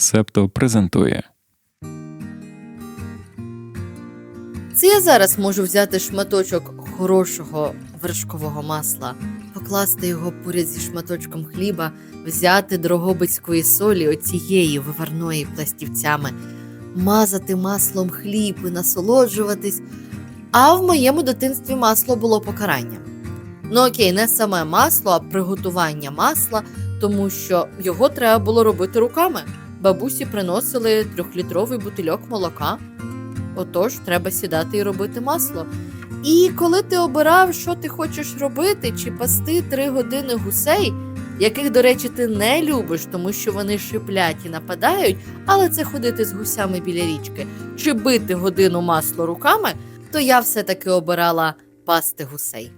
Септо презентує. Це я зараз можу взяти шматочок хорошого вершкового масла, покласти його поряд зі шматочком хліба, взяти дрогобицької солі, оцієї виварної пластівцями, мазати маслом хліб і насолоджуватись. А в моєму дитинстві масло було покаранням. Ну окей, не саме масло, а приготування масла, тому що його треба було робити руками. Бабусі приносили трьохлітровий бутильок молока. Отож, треба сідати і робити масло. І коли ти обирав, що ти хочеш робити, чи пасти три години гусей, яких, до речі, ти не любиш, тому що вони шиплять і нападають, але це ходити з гусями біля річки, чи бити годину масло руками, то я все-таки обирала пасти гусей.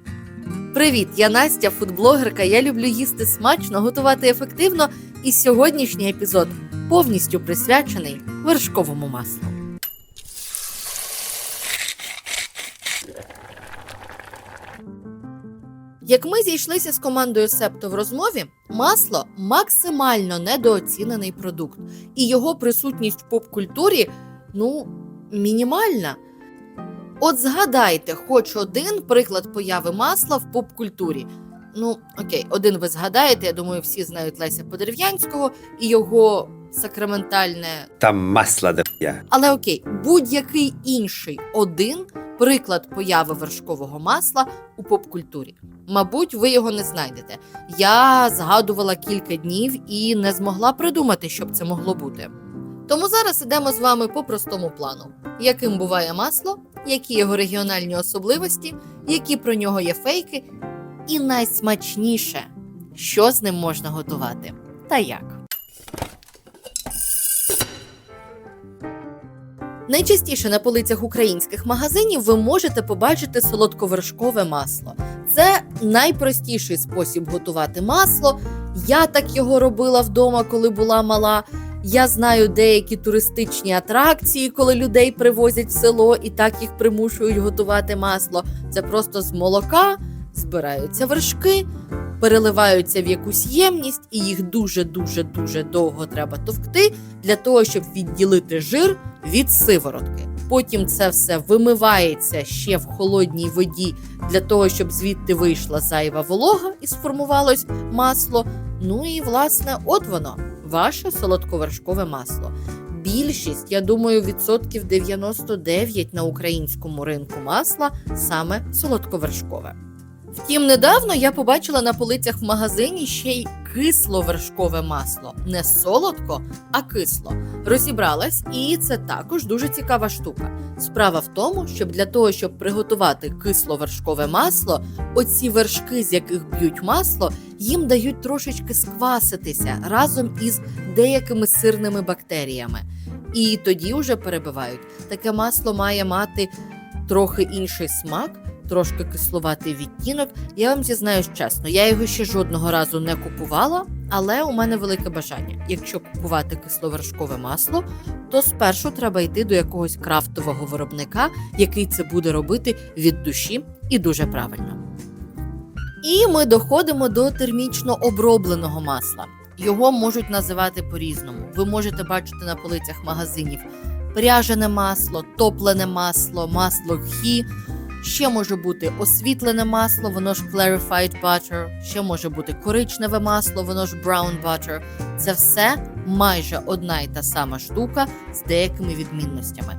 Привіт, я Настя, фудблогерка. Я люблю їсти смачно, готувати ефективно, і сьогоднішній епізод повністю присвячений вершковому маслу. Як ми зійшлися з командою Септо в розмові, масло максимально недооцінений продукт, і його присутність в поп-культурі ну, мінімальна. От згадайте хоч один приклад появи масла в поп-культурі. Ну, окей, один ви згадаєте, я думаю, всі знають Леся Подерев'янського і його сакраментальне Там масло да я. але окей, будь-який інший один приклад появи вершкового масла у поп-культурі. Мабуть, ви його не знайдете. Я згадувала кілька днів і не змогла придумати, щоб це могло бути. Тому зараз ідемо з вами по простому плану: яким буває масло, які його регіональні особливості, які про нього є фейки, і найсмачніше, що з ним можна готувати та як. Найчастіше на полицях українських магазинів ви можете побачити солодковершкове масло. Це найпростіший спосіб готувати масло. Я так його робила вдома, коли була мала. Я знаю деякі туристичні атракції, коли людей привозять в село і так їх примушують готувати масло. Це просто з молока збираються вершки, переливаються в якусь ємність, і їх дуже дуже дуже довго треба товкти для того, щоб відділити жир від сиворотки. Потім це все вимивається ще в холодній воді для того, щоб звідти вийшла зайва волога і сформувалось масло. Ну і власне, от воно, ваше солодковершкове масло. Більшість, я думаю, відсотків 99 на українському ринку масла саме солодковершкове. Втім, недавно я побачила на полицях в магазині ще й кисловершкове масло. Не солодко, а кисло. Розібралась, і це також дуже цікава штука. Справа в тому, щоб для того, щоб приготувати кисловершкове масло, оці вершки, з яких б'ють масло, їм дають трошечки скваситися разом із деякими сирними бактеріями. І тоді вже перебивають. Таке масло має мати трохи інший смак, трошки кислуватий відтінок. Я вам зізнаюсь чесно, я його ще жодного разу не купувала, але у мене велике бажання. Якщо купувати кисловершкове масло, то спершу треба йти до якогось крафтового виробника, який це буде робити від душі і дуже правильно. І ми доходимо до термічно обробленого масла. Його можуть називати по-різному. Ви можете бачити на полицях магазинів пряжене масло, топлене масло, масло гхі. Ще може бути освітлене масло, воно ж clarified butter, ще може бути коричневе масло, воно ж brown butter. Це все майже одна й та сама штука з деякими відмінностями.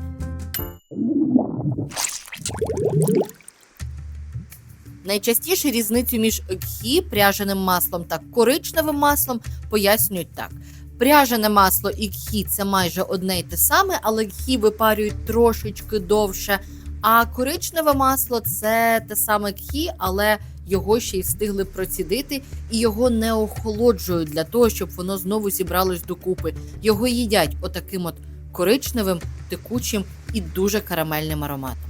Найчастіше різницю між гхі, пряженим маслом та коричневим маслом пояснюють так. Пряжене масло і гхі це майже одне й те саме, але гхі випарюють трошечки довше. А коричневе масло це те саме кхі, але його ще й встигли процідити, і його не охолоджують для того, щоб воно знову зібралось докупи. Його їдять отаким от коричневим, текучим і дуже карамельним ароматом.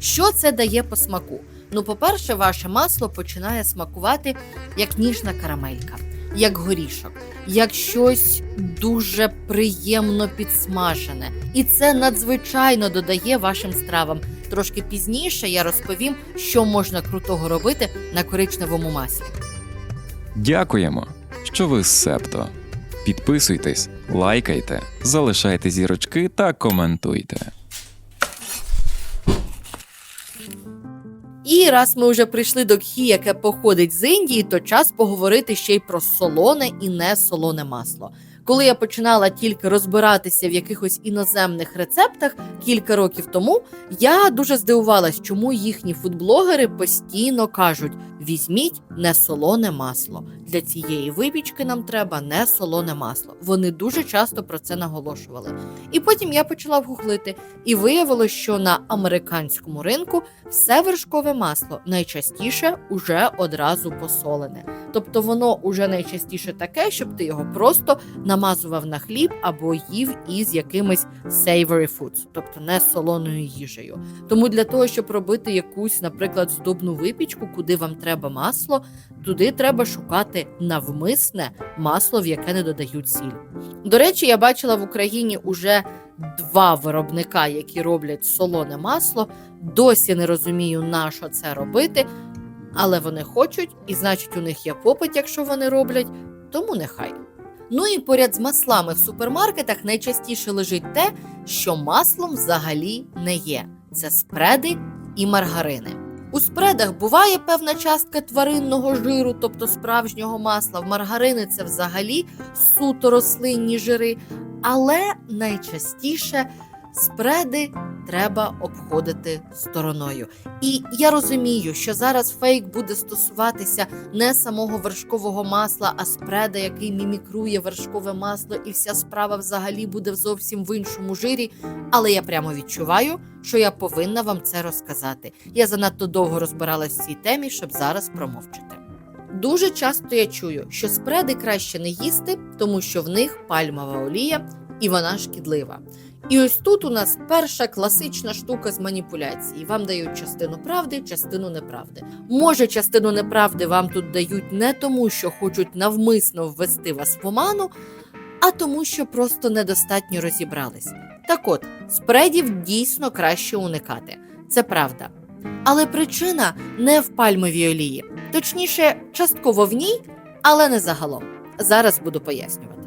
Що це дає по смаку? Ну, по-перше, ваше масло починає смакувати як ніжна карамелька, як горішок, як щось дуже приємно підсмажене. І це надзвичайно додає вашим стравам. Трошки пізніше я розповім, що можна крутого робити на коричневому маслі. Дякуємо, що ви з Септо. Підписуйтесь, лайкайте, залишайте зірочки та коментуйте. І раз ми вже прийшли до кхі, яке походить з Індії, то час поговорити ще й про солоне і не солоне масло. Коли я починала тільки розбиратися в якихось іноземних рецептах кілька років тому, я дуже здивувалась, чому їхні фудблогери постійно кажуть: візьміть не солоне масло. Для цієї випічки нам треба не солоне масло. Вони дуже часто про це наголошували. І потім я почала гуглити, і виявилось, що на американському ринку все вершкове масло найчастіше уже одразу посолене. Тобто воно уже найчастіше таке, щоб ти його просто намазував на хліб або їв із якимись savory foods, тобто не солоною їжею. Тому для того, щоб робити якусь, наприклад, здобну випічку, куди вам треба масло, туди треба шукати навмисне масло, в яке не додають сіль. До речі, я бачила в Україні уже два виробника, які роблять солоне масло. Досі не розумію, на що це робити, але вони хочуть, і значить, у них є попит, якщо вони роблять, тому нехай. Ну і поряд з маслами в супермаркетах найчастіше лежить те, що маслом взагалі не є: це спреди і маргарини. У спредах буває певна частка тваринного жиру, тобто справжнього масла. В маргарини це взагалі суто рослинні жири, але найчастіше спреди треба обходити стороною. І я розумію, що зараз фейк буде стосуватися не самого вершкового масла, а спреда, який мімікрує вершкове масло, і вся справа взагалі буде зовсім в іншому жирі. Але я прямо відчуваю, що я повинна вам це розказати. Я занадто довго розбиралась в цій темі, щоб зараз промовчати. Дуже часто я чую, що спреди краще не їсти, тому що в них пальмова олія і вона шкідлива. І ось тут у нас перша класична штука з маніпуляції. Вам дають частину правди, частину неправди. Може, частину неправди вам тут дають не тому, що хочуть навмисно ввести вас в оману, а тому, що просто недостатньо розібрались. Так от, спредів дійсно краще уникати. Це правда. Але причина не в пальмовій олії, точніше, частково в ній, але не загалом. Зараз буду пояснювати.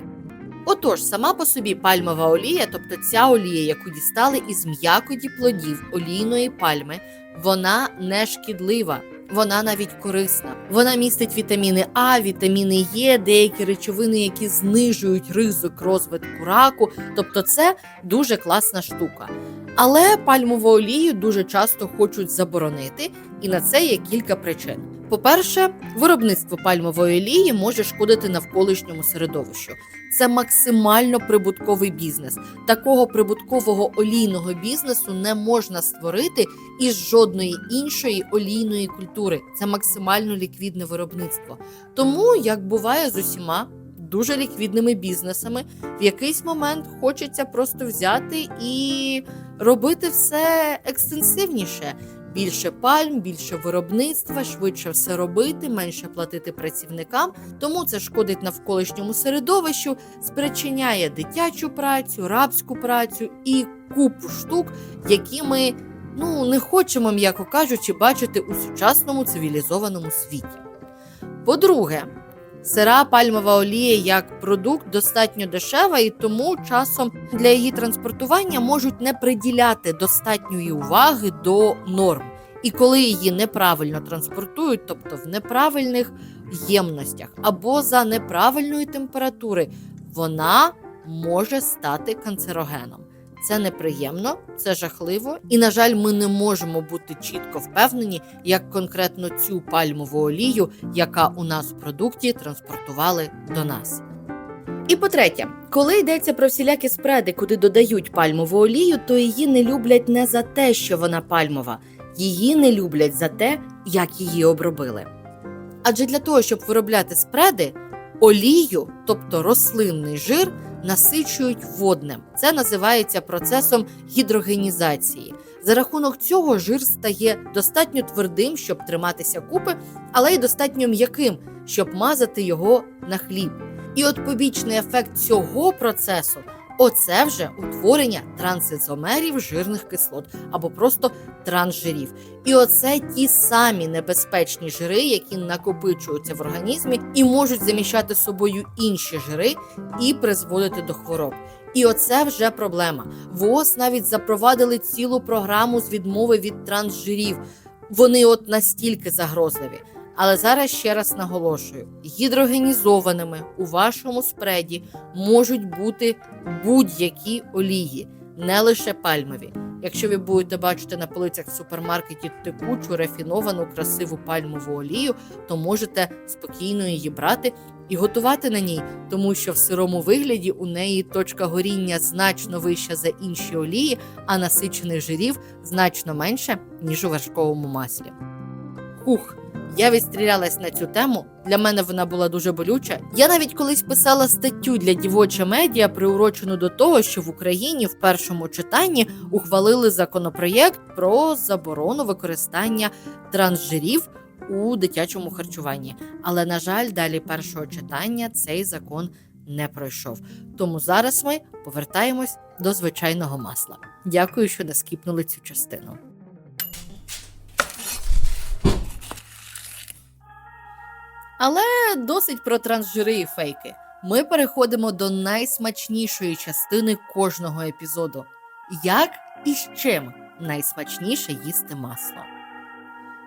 Отож, сама по собі пальмова олія, тобто ця олія, яку дістали із м'якоті плодів олійної пальми, вона не шкідлива. Вона навіть корисна. Вона містить вітаміни А, вітаміни Е, деякі речовини, які знижують ризик розвитку раку. Тобто, це дуже класна штука. Але пальмову олію дуже часто хочуть заборонити, і на це є кілька причин. По-перше, виробництво пальмової олії може шкодити навколишньому середовищу. Це максимально прибутковий бізнес. Такого прибуткового олійного бізнесу не можна створити із жодної іншої олійної культури. Це максимально ліквідне виробництво. Тому, як буває з усіма дуже ліквідними бізнесами, в якийсь момент хочеться просто взяти і робити все екстенсивніше. Більше пальм, більше виробництва, швидше все робити, менше платити працівникам. Тому це шкодить навколишньому середовищу, спричиняє дитячу працю, рабську працю і купу штук, які ми ну не хочемо, м'яко кажучи, бачити у сучасному цивілізованому світі. По-друге, сира пальмова олія як продукт достатньо дешева, і тому часом для її транспортування можуть не приділяти достатньої уваги до норм. І коли її неправильно транспортують, тобто в неправильних ємностях або за неправильної температури, вона може стати канцерогеном. Це неприємно, це жахливо, і на жаль, ми не можемо бути чітко впевнені, як конкретно цю пальмову олію, яка у нас в продукті транспортували до нас. І по-третє, коли йдеться про всілякі спреди, куди додають пальмову олію, то її не люблять не за те, що вона пальмова, її не люблять за те, як її обробили. Адже для того, щоб виробляти спреди, олію, тобто рослинний жир, насичують водним. Це називається процесом гідрогенізації. За рахунок цього жир стає достатньо твердим, щоб триматися купи, але й достатньо м'яким, щоб мазати його на хліб. І от побічний ефект цього процесу Оце вже утворення трансизомерів жирних кислот або просто трансжирів. І оце ті самі небезпечні жири, які накопичуються в організмі і можуть заміщати собою інші жири і призводити до хвороб. І оце вже проблема. ВООЗ навіть запровадили цілу програму з відмови від трансжирів. Вони от настільки загрозливі. Але зараз ще раз наголошую: гідрогенізованими у вашому спреді можуть бути будь-які олії, не лише пальмові. Якщо ви будете бачити на полицях в супермаркеті текучу, рафіновану, красиву пальмову олію, то можете спокійно її брати і готувати на ній, тому що в сирому вигляді у неї точка горіння значно вища за інші олії, а насичених жирів значно менше, ніж у вершковому маслі. Хух, я відстрілялась на цю тему. Для мене вона була дуже болюча. Я навіть колись писала статтю для дівоча медіа, приурочену до того, що в Україні в першому читанні ухвалили законопроєкт про заборону використання трансжирів у дитячому харчуванні. Але на жаль, далі першого читання цей закон не пройшов. Тому зараз ми повертаємось до звичайного масла. Дякую, що не скіпнули цю частину. Але досить про трансжири і фейки. Ми переходимо до найсмачнішої частини кожного епізоду. Як і з чим найсмачніше їсти масло?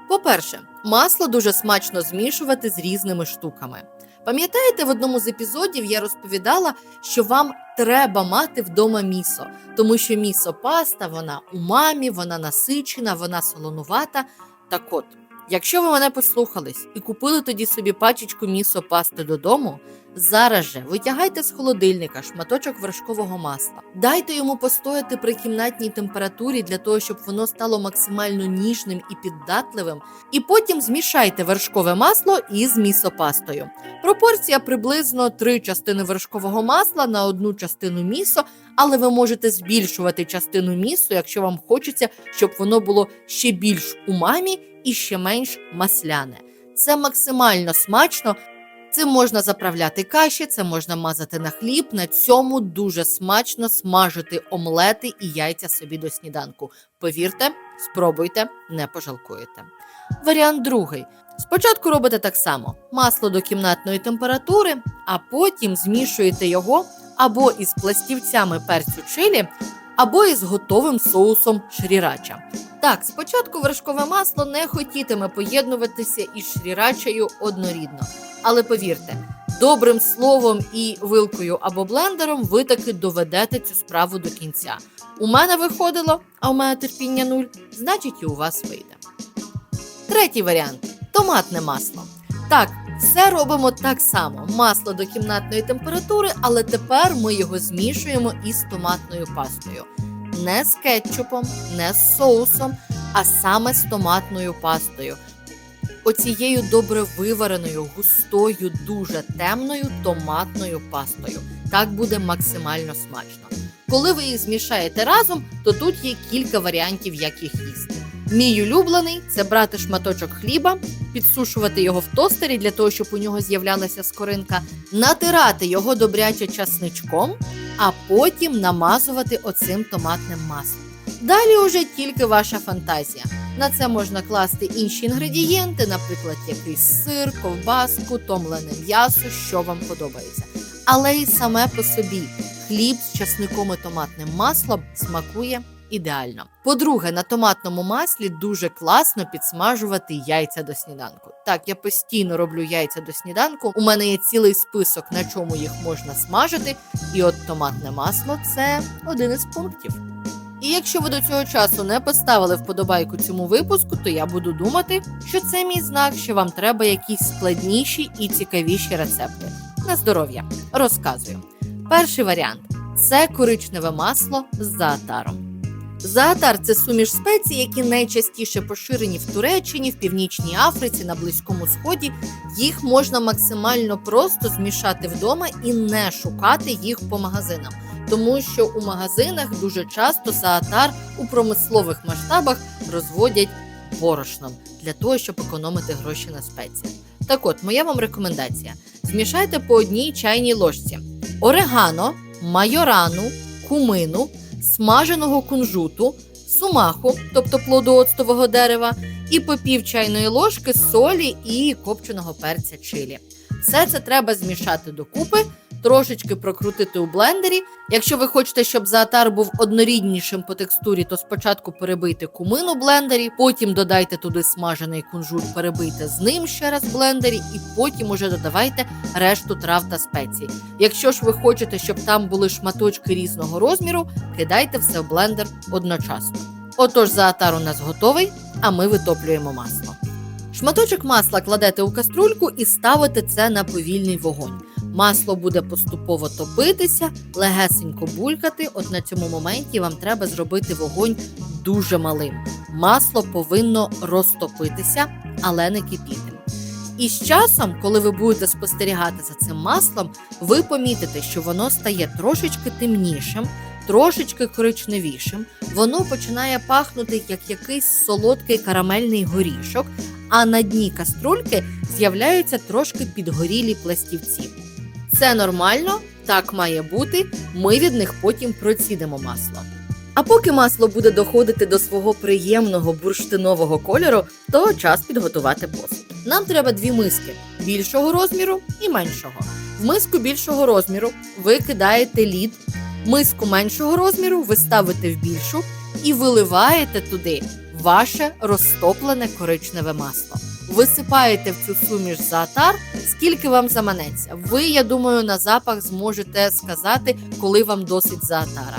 По-перше, масло дуже смачно змішувати з різними штуками. Пам'ятаєте, в одному з епізодів я розповідала, що вам треба мати вдома місо, тому що місо паста, вона умамі, вона насичена, вона солонувата. Так от, Якщо ви мене послухались і купили тоді собі пачечку місо пасти додому, зараз же витягайте з холодильника шматочок вершкового масла, дайте йому постояти при кімнатній температурі для того, щоб воно стало максимально ніжним і піддатливим, і потім змішайте вершкове масло із місопастою. Пропорція приблизно 3 частини вершкового масла на одну частину місо, але ви можете збільшувати частину місу, якщо вам хочеться, щоб воно було ще більш умамі і ще менш масляне. Це максимально смачно. Цим можна заправляти каші, це можна мазати на хліб. На цьому дуже смачно смажити омлети і яйця собі до сніданку. Повірте, спробуйте, не пожалкуєте. Варіант другий. Спочатку робите так само: масло до кімнатної температури, а потім змішуєте його або із пластівцями перцю чилі, або із готовим соусом шрірача. Так, спочатку вершкове масло не хотітиме поєднуватися із шрірачею однорідно. Але повірте, добрим словом і вилкою або блендером ви таки доведете цю справу до кінця. У мене виходило, а у мене терпіння нуль, значить і у вас вийде. Третій варіант томатне масло. Так, все робимо так само: масло до кімнатної температури, але тепер ми його змішуємо із томатною пастою. Не з кетчупом, не з соусом, а саме з томатною пастою. Оцією добре вивареною, густою, дуже темною томатною пастою. Так буде максимально смачно. Коли ви їх змішаєте разом, то тут є кілька варіантів, як їх їсти. Мій улюблений це брати шматочок хліба, підсушувати його в тостері для того, щоб у нього з'являлася скоринка, натирати його добряче часничком, а потім намазувати оцим томатним маслом. Далі уже тільки ваша фантазія. На це можна класти інші інгредієнти, наприклад, якийсь сир, ковбаску, томлене м'ясо, що вам подобається. Але і саме по собі хліб з часником і томатним маслом смакує ідеально. По-друге, на томатному маслі дуже класно підсмажувати яйця до сніданку. Так, я постійно роблю яйця до сніданку. У мене є цілий список, на чому їх можна смажити, і от томатне масло це один із пунктів. І якщо ви до цього часу не поставили вподобайку цьому випуску, то я буду думати, що це мій знак, що вам треба якісь складніші і цікавіші рецепти. На здоров'я розказую. Перший варіант це коричневе масло з заатаром. Заатар це суміш спецій, які найчастіше поширені в Туреччині, в Північній Африці, на Близькому Сході. Їх можна максимально просто змішати вдома і не шукати їх по магазинам, тому що у магазинах дуже часто заатар у промислових масштабах розводять борошном для того, щоб економити гроші на спеціях. Так от, моя вам рекомендація: змішайте по одній чайній ложці орегано, майорану, кумину, смаженого кунжуту, сумаху, тобто плоду оцтового дерева, і по пів чайної ложки солі і копченого перця чилі. Все це треба змішати докупи, трошечки прокрутити у блендері. Якщо ви хочете, щоб заатар був одноріднішим по текстурі, то спочатку перебийте кумин у блендері, потім додайте туди смажений кунжут, перебийте з ним ще раз в блендері, і потім уже додавайте решту трав та спецій. Якщо ж ви хочете, щоб там були шматочки різного розміру, кидайте все в блендер одночасно. Отож, заатар у нас готовий, а ми витоплюємо масло. Шматочок масла кладете у каструльку і ставите це на повільний вогонь. Масло буде поступово топитися, легесенько булькати. От на цьому моменті вам треба зробити вогонь дуже малим. Масло повинно розтопитися, але не кипіти. І з часом, коли ви будете спостерігати за цим маслом, ви помітите, що воно стає трошечки темнішим, трошечки коричневішим. Воно починає пахнути як якийсь солодкий карамельний горішок, а на дні каструльки з'являються трошки підгорілі пластівці. Це нормально, так має бути. Ми від них потім процідимо масло. А поки масло буде доходити до свого приємного бурштинового кольору, то час підготувати посуд. Нам треба дві миски більшого розміру і меншого. В миску більшого розміру ви кидаєте лід, миску меншого розміру ви ставите в більшу і виливаєте туди ваше розтоплене коричневе масло. Висипаєте в цю суміш заатар, скільки вам заманеться. Ви, я думаю, на запах зможете сказати, коли вам досить заатара.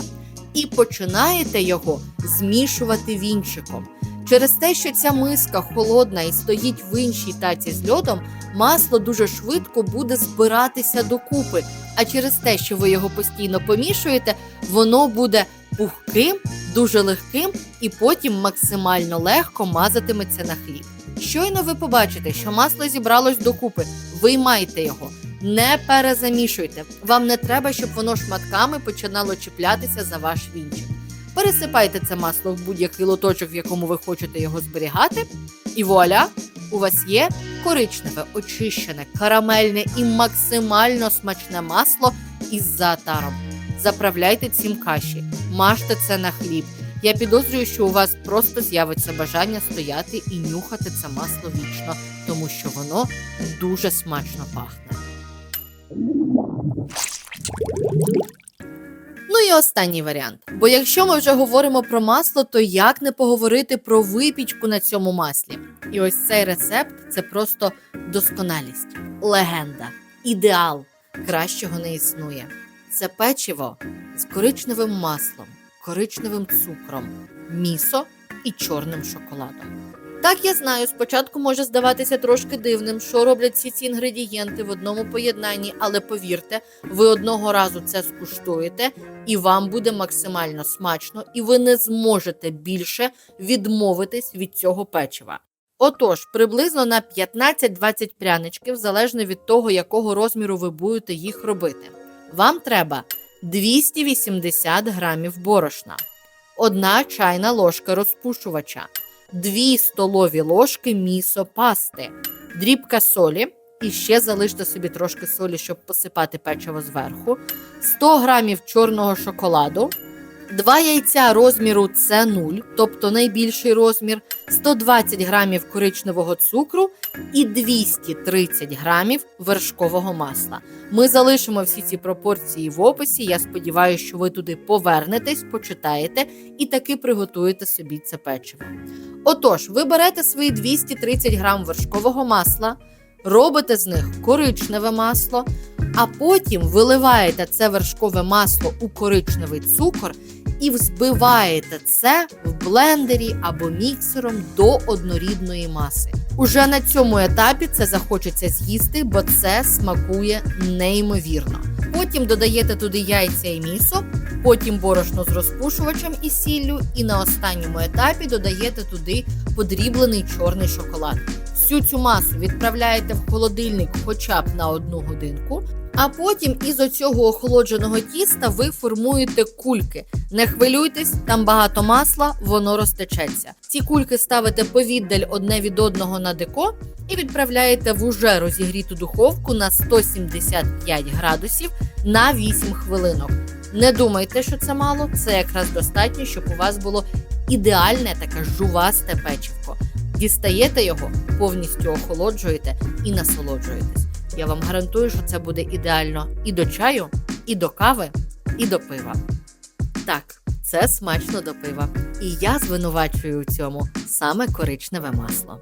І починаєте його змішувати вінчиком. Через те, що ця миска холодна і стоїть в іншій таці з льодом, масло дуже швидко буде збиратися докупи. А через те, що ви його постійно помішуєте, воно буде пухким, дуже легким і потім максимально легко мазатиметься на хліб. Щойно ви побачите, що масло зібралось докупи, виймайте його, не перезамішуйте. Вам не треба, щоб воно шматками починало чіплятися за ваш вінчик. Пересипайте це масло в будь-який лоточок, в якому ви хочете його зберігати, і вуаля, у вас є коричневе, очищене, карамельне і максимально смачне масло із заатаром. Заправляйте цим каші, мажте це на хліб. Я підозрюю, що у вас просто з'явиться бажання стояти і нюхати це масло вічно, тому що воно дуже смачно пахне. Ну і останній варіант. Бо якщо ми вже говоримо про масло, то як не поговорити про випічку на цьому маслі? І ось цей рецепт це просто досконалість, легенда, ідеал. Кращого не існує. Це печиво з коричневим маслом, коричневим цукром, місо і чорним шоколадом. Так, я знаю, спочатку може здаватися трошки дивним, що роблять всі ці інгредієнти в одному поєднанні, але повірте, ви одного разу це скуштуєте, і вам буде максимально смачно, і ви не зможете більше відмовитись від цього печива. Отож, приблизно на 15-20 пряничків, залежно від того, якого розміру ви будете їх робити. Вам треба 280 грамів борошна, одна чайна ложка розпушувача, 2 столові ложки місо пасти, дрібка солі. І ще залиште собі трошки солі, щоб посипати печиво зверху, 100 грамів чорного шоколаду, 2 яйця розміру С0, тобто найбільший розмір, 120 грамів коричневого цукру і 230 грамів вершкового масла. Ми залишимо всі ці пропорції в описі. Я сподіваюся, що ви туди повернетесь, почитаєте і таки приготуєте собі це печиво. Отож, ви берете свої 230 грам вершкового масла, робите з них коричневе масло, а потім виливаєте це вершкове масло у коричневий цукор і взбиваєте це в блендері або міксером до однорідної маси. Уже на цьому етапі це захочеться з'їсти, бо це смакує неймовірно. Потім додаєте туди яйця і місо, потім борошно з розпушувачем і сіллю, і на останньому етапі додаєте туди подріблений чорний шоколад. Всю цю масу відправляєте в холодильник хоча б на одну годинку. А потім із оцього охолодженого тіста ви формуєте кульки. Не хвилюйтесь, там багато масла, воно розтечеться. Ці кульки ставите повіддаль одне від одного на деко і відправляєте в уже розігріту духовку на 175 градусів на 8 хвилинок. Не думайте, що це мало, це якраз достатньо, щоб у вас було ідеальне таке жувасте печивко. Дістаєте його, повністю охолоджуєте і насолоджуєтесь. Я вам гарантую, що це буде ідеально і до чаю, і до кави, і до пива. Так, це смачно до пива. І я звинувачую у цьому саме коричневе масло.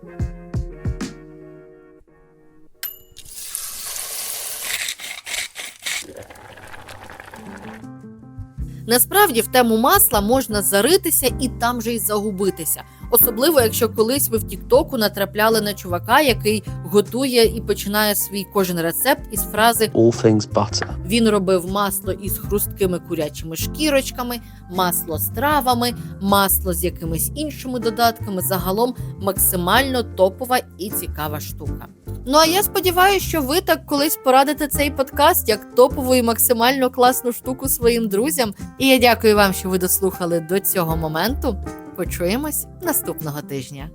Насправді в тему масла можна заритися і там же й загубитися. Особливо, якщо колись ви в Тіктоку натрапляли на чувака, який готує і починає свій кожен рецепт із фрази all things butter. він робив масло із хрусткими курячими шкірочками, масло з травами, масло з якимись іншими додатками. Загалом максимально топова і цікава штука. Ну а я сподіваюся, що ви так колись порадите цей подкаст як топову і максимально класну штуку своїм друзям. І я дякую вам, що ви дослухали до цього моменту. Почуємось наступного тижня.